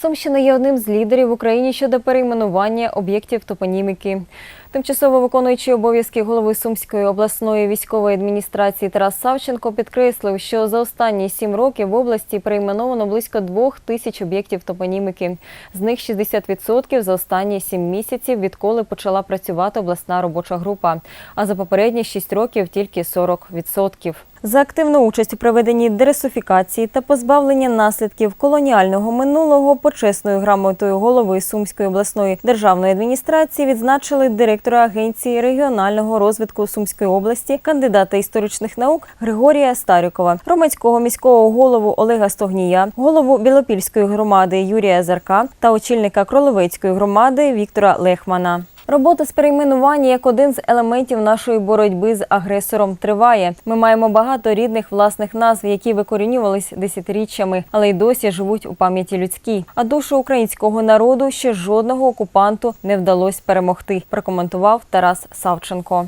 Сумщина є одним з лідерів в Україні щодо перейменування об'єктів топоніміки. Тимчасово виконуючий обов'язки голови Сумської обласної військової адміністрації Тарас Савченко підкреслив, що за останні сім років в області перейменовано близько двох тисяч об'єктів топоніміки. З них 60% за останні сім місяців, відколи почала працювати обласна робоча група. А за попередні шість років тільки 40%. За активну участь у проведенні дересифікації та позбавлення наслідків колоніального минулого почесною грамотою голови Сумської обласної державної адміністрації відзначили директора Агенції регіонального розвитку Сумської області, кандидата історичних наук Григорія Старікова, громадського міського голову Олега Стогнія, голову Білопільської громади Юрія Зарка та очільника Кроловецької громади Віктора Лехмана. Робота з перейменування як один з елементів нашої боротьби з агресором триває. Ми маємо багато рідних власних назв, які викорінювались десятиріччями, але й досі живуть у пам'яті людській. А душу українського народу ще жодного окупанту не вдалося перемогти. Прокоментував Тарас Савченко.